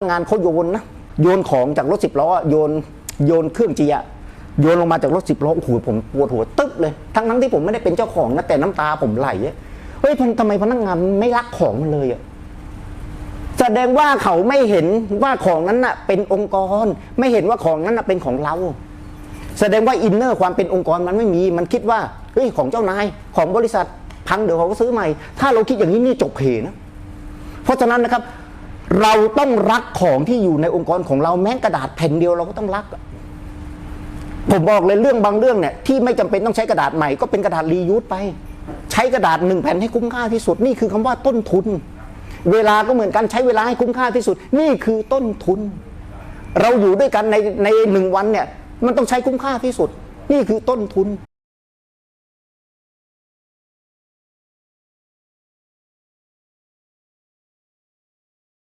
งานเขาโยนนะโยนของจากรถสิบล้อโยนโยนเครื่องเจียโยนลงมาจากรถสิบล้อโอ้โหผมปวดหัวตึ๊บเลยทั้งนั้นที่ผมไม่ได้เป็นเจ้าของนะแต่น้ำตาผมไหลเฮ้ยทำไมพนักงานไม่รักของมันเลยอะแสดงว่าเขาไม่เห็นว่าของนั้นน่ะ เป็นองค์กร ไม่เห็นว่าของนั้นน่ะเป็นของเรา แสดงว่าอินเนอร์ความเป็นองค์กรมันไม่มี มันคิดว่าเฮ้ยของเจ้านายของบริษัทพังเดี๋ยวเขาก็ซื้อใหม่ ถ้าเราคิดอย่างนี้นี่จบเพนะเพราะฉะนั้นนะครับ เราต้องรักของที่อยู่ในองค์กรของเราแม้กระดาษแผ่นเดียวเราก็ต้องรัก ผมบอกเลยเรื่องบางเรื่องเนี่ยที่ไม่จำเป็นต้องใช้กระดาษใหม่ก็เป็นกระดาษรียูสไป ใช้กระดาษหนึ่งแผ่นให้คุ้มค่าที่สุดนี่คือคำว่าต้นทุน เวลาก็เหมือนกันใช้เวลาให้คุ้มค่าที่สุด นี่คือต้นทุน เราอยู่ด้วยกันในในหนึ่งวันเนี่ย มันต้องใช้คุ้มค่าที่สุด นี่คือต้นทุน